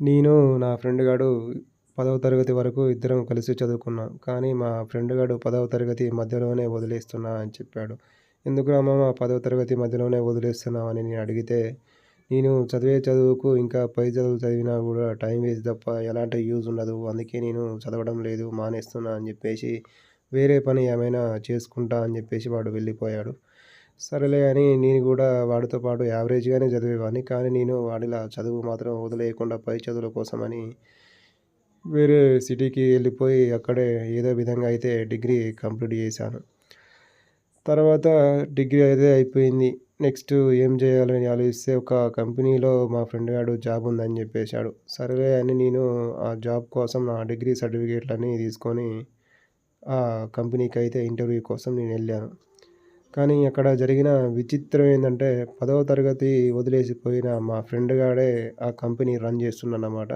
నేను నా ఫ్రెండ్ గాడు పదవ తరగతి వరకు ఇద్దరం కలిసి చదువుకున్నాం. కానీ మా ఫ్రెండ్ గాడు పదవ తరగతి మధ్యలోనే వదిలేస్తున్నా అని చెప్పాడు. ఎందుకురా మామ పదవ తరగతి మధ్యలోనే వదిలేస్తున్నావు అని నేను అడిగితే నేను చదివే చదువుకు ఇంకా పై చదువు చదివినా కూడా టైం వేస్ట్ తప్ప ఎలాంటి యూజ్ ఉండదు. అందుకే నేను చదవడం లేదు మానేస్తున్నా అని చెప్పేసి వేరే పని ఏమైనా చేసుకుంటా అని చెప్పేసి వాడు వెళ్ళిపోయాడు. సరేలే అని నేను కూడా వాడితో పాటు యావరేజ్గానే చదివేవాడిని. కానీ నేను వాడిలా చదువు మాత్రం వదిలేయకుండా పై చదువుల కోసమని వేరే సిటీకి వెళ్ళిపోయి అక్కడే ఏదో విధంగా అయితే డిగ్రీ కంప్లీట్ చేశాను. తర్వాత డిగ్రీ అయితే అయిపోయింది. నెక్స్ట్ ఏం చేయాలని ఆలోచిస్తే ఒక కంపెనీలో మా ఫ్రెండ్ గారు జాబ్ ఉందని చెప్పేశాడు. సరేలే అని నేను ఆ జాబ్ కోసం నా డిగ్రీ సర్టిఫికేట్లన్నీ తీసుకొని ఆ కంపెనీకి అయితే ఇంటర్వ్యూ కోసం నేను వెళ్ళాను. కానీ అక్కడ జరిగిన విచిత్రం ఏంటంటే పదవ తరగతి వదిలేసిపోయిన మా ఫ్రెండ్ గాడే ఆ కంపెనీ రన్ చేస్తున్నమాట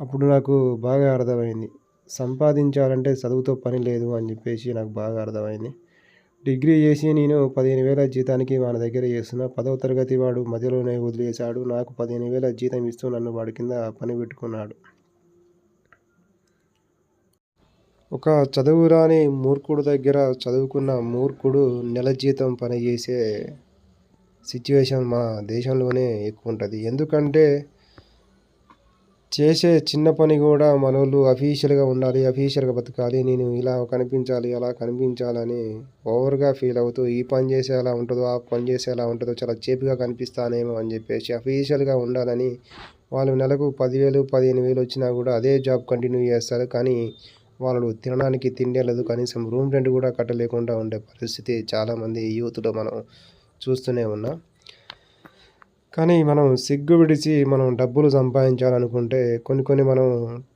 అప్పుడు నాకు బాగా అర్థమైంది. సంపాదించాలంటే చదువుతో పని లేదు అని చెప్పేసి నాకు బాగా అర్థమైంది. డిగ్రీ చేసి నేను పదిహేను వేల జీతానికి మన దగ్గర చేస్తున్న పదవ తరగతి వాడు మధ్యలోనే వదిలేశాడు. నాకు పదిహేను వేల జీతం ఇస్తూ నన్ను వాడి కింద పని పెట్టుకున్నాడు. ఒక చదువురాని మూర్ఖుడు దగ్గర చదువుకున్న మూర్ఖుడు నెల జీతం పని చేసే సిచ్యువేషన్ మా దేశంలోనే ఎక్కువ ఉంటుంది. ఎందుకంటే చేసే చిన్న పని కూడా మనోళ్ళు అఫీషియల్గా ఉండాలి అఫీషియల్గా బతకాలి నేను ఇలా కనిపించాలి అలా కనిపించాలని ఓవర్గా ఫీల్ అవుతూ ఈ పని చేసే ఎలా ఉంటుందో ఆ పని చేసే ఎలా ఉంటుందో చాలా చేపుగా కనిపిస్తానేమో అని చెప్పేసి అఫీషియల్గా ఉండాలని వాళ్ళు నెలకు పదివేలు పదిహేను వేలు వచ్చినా కూడా అదే జాబ్ కంటిన్యూ చేస్తారు. కానీ వాళ్ళు తినడానికి తిండే లేదు. కనీసం రూమ్ రెంట్ కూడా కట్టలేకుండా ఉండే పరిస్థితి చాలామంది యూత్లో మనం చూస్తూనే ఉన్నాం. కానీ మనం సిగ్గు విడిచి మనం డబ్బులు సంపాదించాలనుకుంటే కొన్ని కొన్ని మనం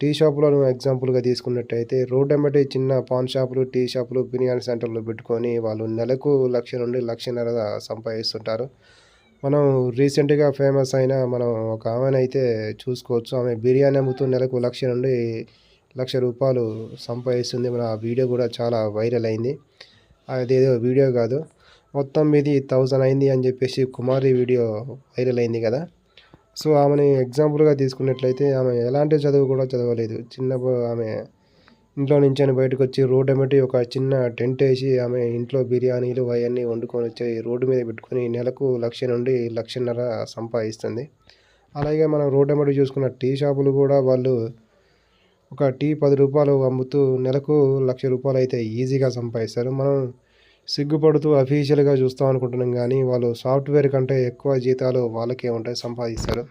టీ షాపులను ఎగ్జాంపుల్గా తీసుకున్నట్టయితే రోడ్ ఎమ్మటి చిన్న పాన్ షాపులు టీ షాపులు బిర్యానీ సెంటర్లు పెట్టుకొని వాళ్ళు నెలకు లక్ష నుండి లక్షన్నర సంపాదిస్తుంటారు. మనం రీసెంట్గా ఫేమస్ అయిన మనం ఒక ఆమెనైతే చూసుకోవచ్చు. ఆమె బిర్యానీ అమ్ముతూ నెలకు లక్ష నుండి లక్ష రూపాయలు సంపాదిస్తుంది. మన వీడియో కూడా చాలా వైరల్ అయింది. అదేదో వీడియో కాదు. మొత్తం ఇది థౌజండ్ అయింది అని చెప్పేసి కుమారి వీడియో వైరల్ అయింది కదా. సో ఆమెని ఎగ్జాంపుల్గా తీసుకున్నట్లయితే ఆమె ఎలాంటి చదువు కూడా చదవలేదు. చిన్న ఆమె ఇంట్లో నుంచి అని బయటకు వచ్చి రోడ్డు ఎమ్మటి ఒక చిన్న టెంట్ వేసి ఆమె ఇంట్లో బిర్యానీలు అవన్నీ వండుకొని వచ్చి రోడ్డు మీద పెట్టుకొని నెలకు లక్ష నుండి లక్షన్నర సంపాదిస్తుంది. అలాగే మనం రోడ్డు ఎమ్మటి చూసుకున్న టీ షాపులు కూడా వాళ్ళు ఒక టీ పది రూపాయలు అమ్ముతూ నెలకు లక్ష రూపాయలు అయితే ఈజీగా సంపాదిస్తారు. మనం సిగ్గుపడుతూ అఫీషియల్గా చూస్తాం అనుకుంటున్నాం కానీ వాళ్ళు సాఫ్ట్వేర్ కంటే ఎక్కువ జీతాలు వాళ్ళకే ఉంటాయి సంపాదిస్తారు.